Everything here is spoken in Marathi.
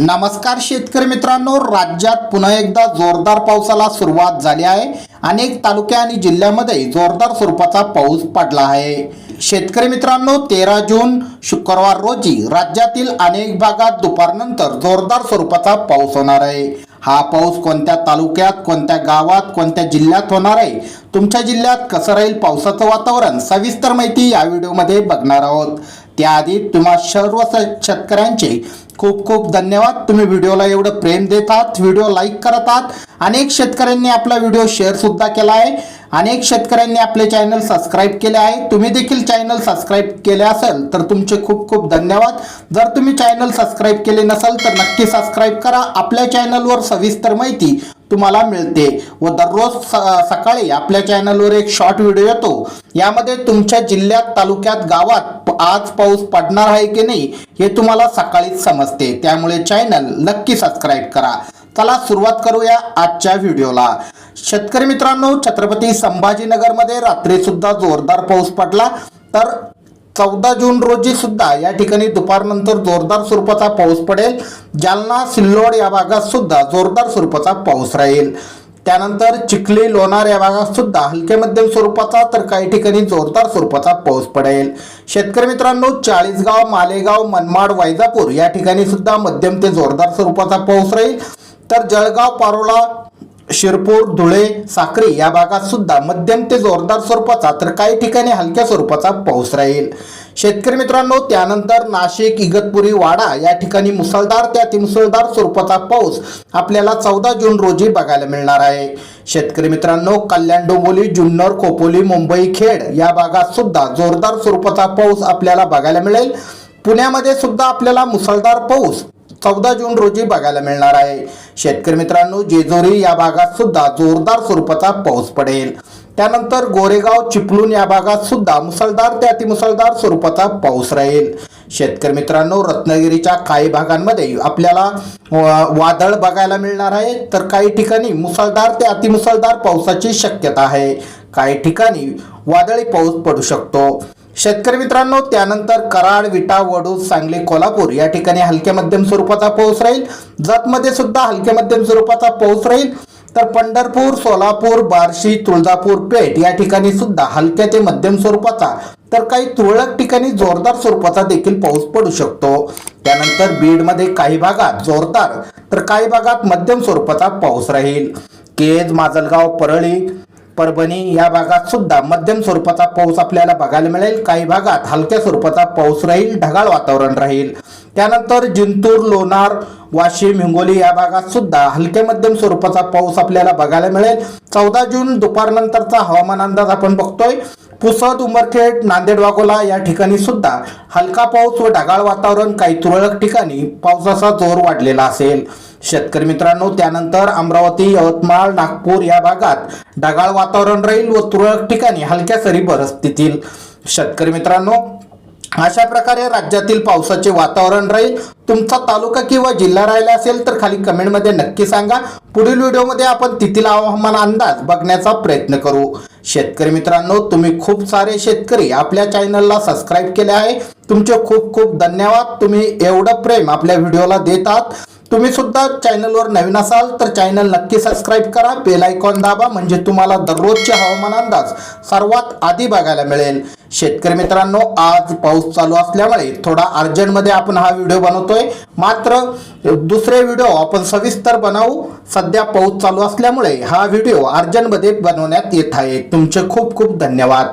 नमस्कार शेतकरी मित्रांनो राज्यात पुन्हा एकदा जोरदार पावसाला सुरुवात झाली आहे. अनेक तालुक्या आणि जिल्ह्यामध्ये जोरदार स्वरूपाचा पाऊस पडला आहे. शेतकरी मित्रांनो तेरा जून शुक्रवार रोजी राज्यातील अनेक भागात दुपारनंतर जोरदार स्वरूपाचा पाऊस होणार आहे. हा पाऊस कोणत्या तालुक्यात कोणत्या गावात कोणत्या जिल्ह्यात होणार आहे? तुमच्या जिल्ह्यात कसं राहील पावसाचं वातावरण? सविस्तर माहिती या व्हिडिओमध्ये बघणार आहोत. त्याआधी तुम्हा सर्व शेतकऱ्यांचे खूप खूप धन्यवाद. तुम्ही व्हिडिओला एवढं प्रेम देतात व्हिडिओ लाईक करत आहात. अनेक शेतकऱ्यांनी आपला व्हिडिओ शेअर सुद्धा केला आहे. अनेक शेतकऱ्यांनी आपले चॅनल सबस्क्राईब केले आहे. तुम्ही देखील चॅनल सबस्क्राईब केले असेल तर तुमचे खूप खूप धन्यवाद. जर तुम्ही चॅनल सबस्क्राईब केले नसेल तर नक्की सबस्क्राईब करा. आपल्या चॅनलवर सविस्तर माहिती तुम्हाला मिळते व दररोज सकाळी आपल्या चॅनलवर एक शॉर्ट व्हिडिओ येतो. यामध्ये तुमच्या जिल्ह्यात तालुक्यात गावात आज पाऊस पडणार आहे की नाही हे तुम्हाला सकाळीच समजते. त्यामुळे चॅनल नक्की सबस्क्राईब करा. चला सुरुवात करूया आजच्या व्हिडिओला शेतकरी मित्रांनो छत्रपती संभाजीनगरमध्ये रात्री सुद्धा जोरदार पाऊस पडला. तर चौदा जून रोजी सुद्धा या ठिकाणी दुपारनंतर जोरदार स्वरूपाचा पाऊस पडेल. जालना सिल्लोड या भागात सुद्धा जोरदार स्वरूपाचा पाऊस राहील. त्यानंतर चिखली लोणार या भागात सुद्धा हलके मध्यम स्वरूपाचा तर काही ठिकाणी जोरदार स्वरूपाचा पाऊस पडेल. शेतकरी मित्रांनो चाळीसगाव मालेगाव मनमाड वैजापूर या ठिकाणी सुद्धा मध्यम ते जोरदार स्वरूपाचा पाऊस राहील. तर जळगाव पारोळा शिरपूर धुळे साक्री या भागात सुद्धा मध्यम ते जोरदार स्वरूपाचा तर काही ठिकाणी हलक्या स्वरूपाचा पाऊस राहील. शेतकरी मित्रांनो त्यानंतर नाशिक इगतपुरी वाडा या ठिकाणी मुसळधार त्या अतिमुसळधार स्वरूपाचा पाऊस आपल्याला चौदा जून रोजी बघायला मिळणार आहे. शेतकरी मित्रांनो कल्याण डोंबोली जुन्नर खोपोली मुंबई खेड या भागात सुद्धा जोरदार स्वरूपाचा पाऊस आपल्याला बघायला मिळेल. पुण्यामध्ये सुद्धा आपल्याला मुसळधार पाऊस चौदा जून रोजी बघायला मिळणार आहे. शेतकरी मित्रांनो जेजुरी या भागात सुद्धा जोरदार स्वरूपाचा पाऊस पडेल. त्यानंतर गोरेगाव चिपळूण या भागात सुद्धा मुसळधार ते अतिमुसळधार स्वरूपाचा पाऊस राहील. शेतकरी मित्रांनो रत्नागिरीच्या काही भागांमध्ये आपल्याला वादळ बघायला मिळणार आहे. तर काही ठिकाणी मुसळधार ते अतिमुसळधार पावसाची शक्यता आहे. काही ठिकाणी वादळी पाऊस पडू शकतो. शेतकरी मित्रांनो त्यानंतर कराड विटा वडूज सांगली कोल्हापूर या ठिकाणी हलक्या मध्यम स्वरूपाचा पाऊस राहील. जतमध्ये सुद्धा हलक्या मध्यम स्वरूपाचा पाऊस राहील. तर पंढरपूर सोलापूर बार्शी तुळजापूर पेठ या ठिकाणी सुद्धा हलक्या ते मध्यम स्वरूपाचा तर काही तुरळक ठिकाणी जोरदार स्वरूपाचा देखील पाऊस पडू शकतो. त्यानंतर बीडमध्ये काही भागात जोरदार तर काही भागात मध्यम स्वरूपाचा पाऊस राहील. केज माजलगाव परळी परभणी या भागात सुद्धा मध्यम स्वरूपाचा पाऊस आपल्याला बघायला मिळेल. काही भागात हलक्या स्वरूपाचा पाऊस राहील ढगाळ वातावरण राहील. त्यानंतर जिंतूर लोणार वाशिम हिंगोली या भागात सुद्धा हलक्या मध्यम स्वरूपाचा पाऊस आपल्याला बघायला मिळेल. चौदा जून दुपारनंतरचा हवामान अंदाज आपण बघतोय. पुसद उमरखेड नांदेड वाघोला या ठिकाणी सुद्धा हलका पाऊस व ढगाळ वातावरण काही तुरळक ठिकाणी पावसाचा जोर वाढलेला असेल. शेतकरी मित्रांनो त्यानंतर अमरावती यवतमाळ नागपूर या भागात ढगाळ वातावरण राहील व तुरळक ठिकाणी हलक्या सरी बरसतील शेतकरी मित्रांनो अशा प्रकारे राज्यातील पावसाचे वातावरण राहील. तुमचा तालुका किंवा जिल्हा राहिला असेल तर खाली कमेंटमध्ये नक्की सांगा. पुढील व्हिडिओमध्ये आपण तिथील हवामान अंदाज बघण्याचा प्रयत्न करू. शेतकरी मित्रांनो तुम्ही खूप सारे शेतकरी आपल्या चॅनलला सबस्क्राईब केले आहे. तुमचे खूप खूप धन्यवाद. तुम्ही एवढं प्रेम आपल्या व्हिडिओला देतात. तुम्ही सुद्धा चॅनलवर नवीन असाल तर चॅनल नक्की सबस्क्राईब करा. बेल आयकॉन दाबा म्हणजे तुम्हाला दररोजचे हवामान अंदाज सर्वात आधी बघायला मिळेल. शेतकरी मित्रांनो आज पाऊस चालू असल्यामुळे थोडा अर्जंटमध्ये आपण हा व्हिडिओ बनवतोय. मात्र दुसरे व्हिडिओ आपण सविस्तर बनवू. सध्या पाऊस चालू असल्यामुळे हा व्हिडिओ अर्जंटमध्ये बनवण्यात येत आहे. तुमचे खूप खूप धन्यवाद.